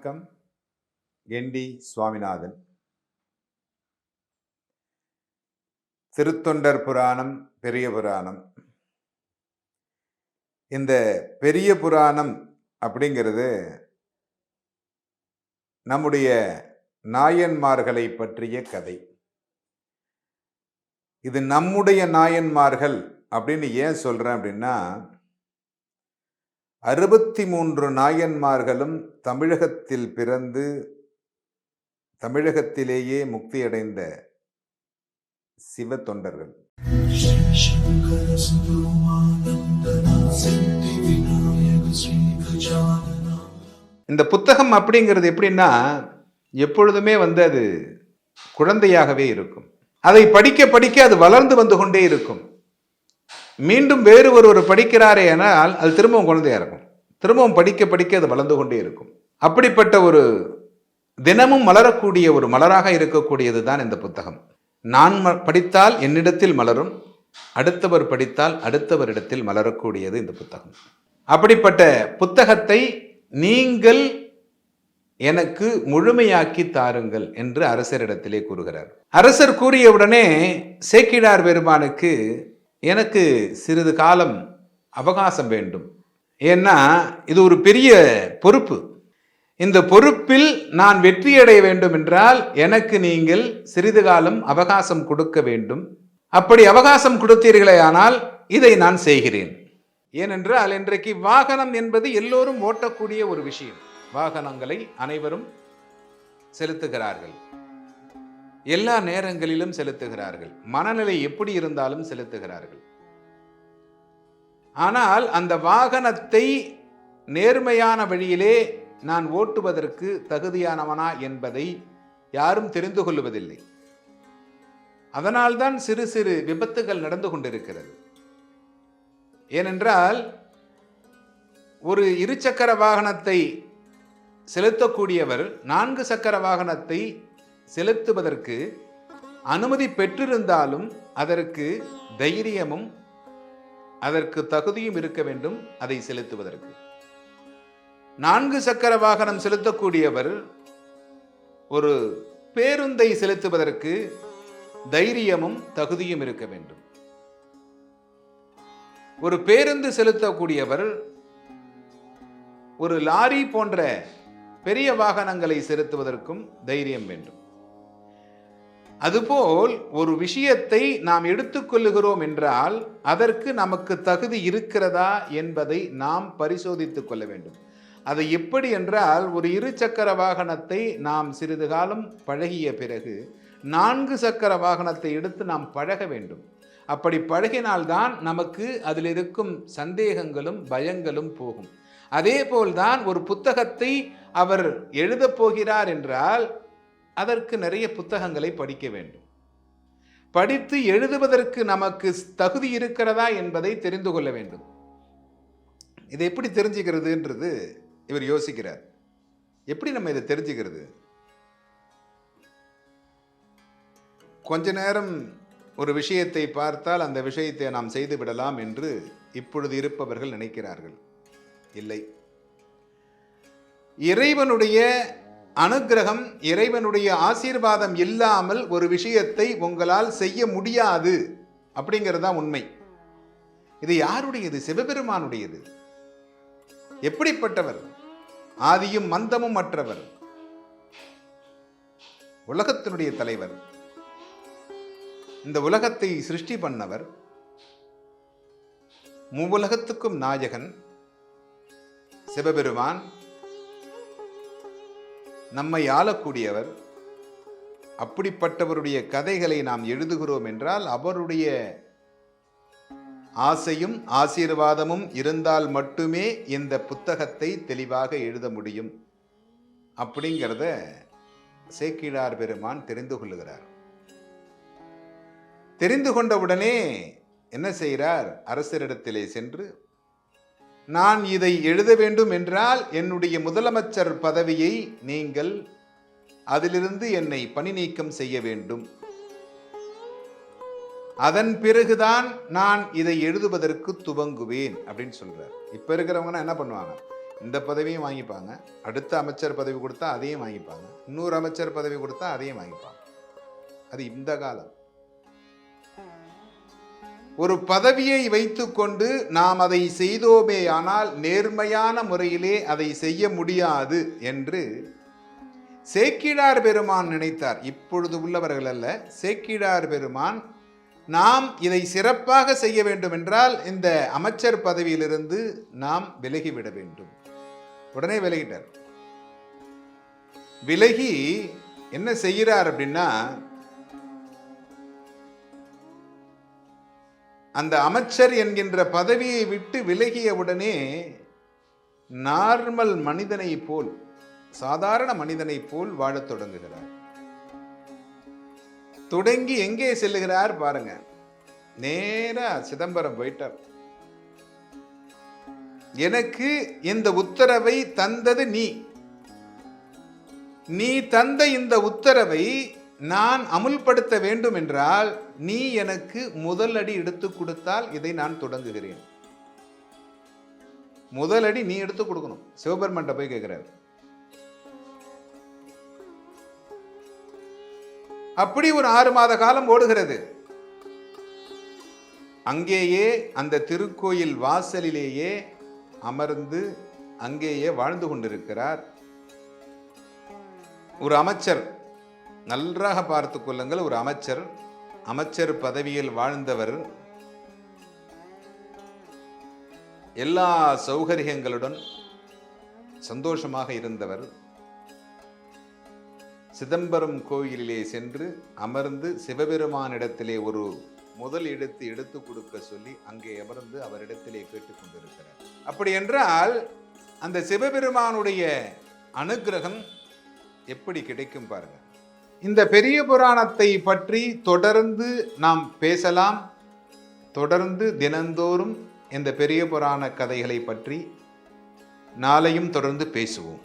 வணக்கம். என்டி சுவாமிநாதன். திருத்தொண்டர் புராணம் பெரிய புராணம். இந்த பெரிய புராணம் அப்படிங்கிறது நம்முடைய நாயன்மார்களை பற்றிய கதை. இது நம்முடைய நாயன்மார்கள் அப்படின்னு ஏன் சொல்றேன் அப்படின்னா அறுபத்தி மூன்று நாயன்மார்களும் தமிழகத்தில் பிறந்து தமிழகத்திலேயே முக்தியடைந்த சிவ தொண்டர்கள் இந்த புத்தகம் அப்படிங்கிறது எப்படின்னா எப்பொழுதுமே வந்து அது குழந்தையாகவே இருக்கும். அதை படிக்க படிக்க அது வளர்ந்து வந்து கொண்டே இருக்கும். மீண்டும் வேறு ஒருவர் படிக்கிறாரே ஆனால் அது திரும்பவும் குழந்தையா இருக்கும். திரும்பவும் படிக்க படிக்க அது வளர்ந்து கொண்டே இருக்கும். அப்படிப்பட்ட ஒரு தினமும் மலரக்கூடிய ஒரு மலராக இருக்கக்கூடியது தான் இந்த புத்தகம். நான் ம- படித்தால் என்னிடத்தில் மலரும் அடுத்தவர் படித்தால் அடுத்தவரிடத்தில் மலரக்கூடியது இந்த புத்தகம். அப்படிப்பட்ட புத்தகத்தை நீங்கள் எனக்கு முழுமையாக்கி தாருங்கள் என்று அரசரிடத்திலே கூறுகிறார். அரசர் கூறியவுடனே சேக்கிழார் பெருமானுக்கு எனக்கு சிறிது காலம் அவகாசம் வேண்டும். ஏன்னா இது ஒரு பெரிய பொறுப்பு. இந்த பொறுப்பில் நான் வெற்றியடைய வேண்டும் என்றால் எனக்கு நீங்கள் சிறிது காலம் அவகாசம் கொடுக்க வேண்டும். அப்படி அவகாசம் கொடுத்தீர்களே ஆனால் இதை நான் செய்கிறேன். ஏனென்றால் இன்றைக்கு வாகனம் என்பது எல்லோரும் ஓட்டக்கூடிய ஒரு விஷயம். வாகனங்களை அனைவரும் செலுத்துகிறார்கள். எல்லா நேரங்களிலும் செலுத்துகிறார்கள். மனநிலை எப்படி இருந்தாலும் செலுத்துகிறார்கள். ஆனால் அந்த வாகனத்தை நேர்மையான வழியிலே நான் ஓட்டுவதற்கு தகுதியானவனா என்பதை யாரும் தெரிந்து கொள்வதில்லை. அதனால்தான் சிறு சிறு விபத்துகள் நடந்து கொண்டிருக்கிறது. ஏனென்றால் ஒரு இருசக்கர வாகனத்தை செலுத்தக்கூடியவர் நான்கு சக்கர வாகனத்தை செலுத்துவதற்கு அனுமதி பெற்றிருந்தாலும் அதற்கு தைரியமும் அதற்கு தகுதியும் இருக்க வேண்டும் அதை செலுத்துவதற்கு. நான்கு சக்கர வாகனம் செலுத்தக்கூடியவர் ஒரு பேருந்தை செலுத்துவதற்கு தைரியமும் தகுதியும் இருக்க வேண்டும். ஒரு பேருந்து செலுத்தக்கூடியவர் ஒரு லாரி போன்ற பெரிய வாகனங்களை செலுத்துவதற்கும் தைரியம் வேண்டும். அதுபோல் ஒரு விஷயத்தை நாம் எடுத்துக்கொள்ளுகிறோம் என்றால் அதற்கு நமக்கு தகுதி இருக்கிறதா என்பதை நாம் பரிசோதித்துக் கொள்ள வேண்டும். அது எப்படி என்றால் ஒரு இருசக்கர வாகனத்தை நாம் சிறிது காலம் பழகிய பிறகு நான்கு சக்கர வாகனத்தை எடுத்து நாம் பழக வேண்டும். அப்படி பழகினால்தான் நமக்கு அதில் இருக்கும் சந்தேகங்களும் பயங்களும் போகும். அதே போல்தான் ஒரு புத்தகத்தை அவர் எழுதப் போகிறார் என்றால் அதற்கு நிறைய புத்தகங்களை படிக்க வேண்டும். படித்து எழுதுவதற்கு நமக்கு தகுதி இருக்கிறதா என்பதை தெரிந்து கொள்ள வேண்டும். இதை எப்படி தெரிஞ்சுக்கிறதுன்றது இவர் யோசிக்கிறார். எப்படி நம்ம இதை தெரிஞ்சுக்கிறது? கொஞ்ச நேரம் ஒரு விஷயத்தை பார்த்தால் அந்த விஷயத்தை நாம் செய்து விடலாம் என்று இப்பொழுது இருப்பவர்கள் நினைக்கிறார்கள். இல்லை. இறைவனுடைய அனுக்கிரகம் இறைவனுடைய ஆசீர்வாதம் இல்லாமல் ஒரு விஷயத்தை உங்களால் செய்ய முடியாது அப்படிங்கிறது தான் உண்மை. இது யாருடையது? சிவபெருமானுடையது. எப்படிப்பட்டவர்? ஆதியும் மந்தமும் மற்றவர் உலகத்தினுடைய தலைவர். இந்த உலகத்தை சிருஷ்டி பண்ணவர். மூவுலகத்துக்கும் நாயகன். சிவபெருமான். நம்மை ஆளக்கூடியவர் அப்படிப்பட்டவருடைய கதைகளை நாம் எழுதுகிறோம் என்றால் அவருடைய ஆசையும் ஆசீர்வாதமும் இருந்தால் மட்டுமே இந்த புத்தகத்தை தெளிவாக எழுத முடியும். அப்படிங்கிறத சேக்கிழார் பெருமான் தெரிந்து கொள்ளுகிறார் தெரிந்து கொண்டவுடனே என்ன செய்கிறார்? அரசரிடத்திலே சென்று நான் இதை எழுத வேண்டும் என்றால் என்னுடைய முதலமைச்சர் பதவியை நீங்கள் அதிலிருந்து என்னை பணி நீக்கம் செய்ய வேண்டும். அதன் பிறகுதான் நான் இதை எழுதுவதற்கு துவங்குவேன் அப்படின்னு சொல்றார். இப்ப இருக்கிறவங்கன்னா என்ன பண்ணுவாங்க? இந்த பதவியும் வாங்கிப்பாங்க. அடுத்த அமைச்சர் பதவி கொடுத்தா அதையும் வாங்கிப்பாங்க. இன்னொரு அமைச்சர் பதவி கொடுத்தா அதையும் வாங்கிப்பாங்க. அது இந்த காலம். ஒரு பதவியை வைத்துக்கொண்டு நாம் அதை செய்தோமே ஆனால் நேர்மையான முறையிலே அதை செய்ய முடியாது என்று சேக்கிடார் பெருமான் நினைத்தார். இப்பொழுது உள்ளவர்கள் அல்ல. சேக்கிழார் பெருமான் நாம் இதை சிறப்பாக செய்ய வேண்டும் என்றால் இந்த அமைச்சர் பதவியிலிருந்து நாம் விலகிவிட வேண்டும். உடனே விலகிட்டார். விலகி என்ன செய்கிறார் அப்படின்னா அந்த அமைச்சர் என்கின்ற பதவியை விட்டு விலகிய உடனே நார்மல் மனிதனை போல் சாதாரண மனிதனை போல் வாழத் தொடங்குகிறார். தொடங்கி எங்கே செல்லுகிறார் பாருங்க. நேரா சிதம்பரம் போயிட்டார். எனக்கு இந்த உத்தரவை தந்தது நீ. நீ தந்த இந்த உத்தரவை நான் அமுல்படுத்த வேண்டும் என்றால் நீ எனக்கு முதல் அடி எடுத்து கொடுத்தால் இதை நான் தொடங்குகிறேன். முதல் அடி நீ எடுத்து கொடுக்கணும். சிவபெருமன்ட்ட போய் கேட்கிறார். அப்படி ஒரு ஆறு மாத காலம் ஓடுகிறது. அங்கேயே அந்த திருக்கோயில் வாசலிலேயே அமர்ந்து அங்கேயே வாழ்ந்து கொண்டிருக்கிறார். ஒரு அமைச்சர். நன்றாக பார்த்து கொள்ளுங்கள். ஒரு அமைச்சர் அமைச்சர் பதவியில் வாழ்ந்தவர் எல்லா சௌகரியங்களுடன் சந்தோஷமாக இருந்தவர். சிதம்பரம் கோயிலிலே சென்று அமர்ந்து சிவபெருமானிடத்திலே ஒரு முதல் எடுத்து எடுத்து கொடுக்க சொல்லி அங்கே அமர்ந்து அவரிடத்திலே கேட்டுக்கொண்டிருக்கிறார் அப்படி என்றால் அந்த சிவபெருமானுடைய அனுக்கிரகம் எப்படி கிடைக்கும் பாருங்கள் இந்த பெரிய புராணத்தை பற்றி தொடர்ந்து நாம் பேசலாம். தொடர்ந்து தினந்தோறும் இந்த பெரிய புராண கதைகளை பற்றி நாளையும் தொடர்ந்து பேசுவோம்.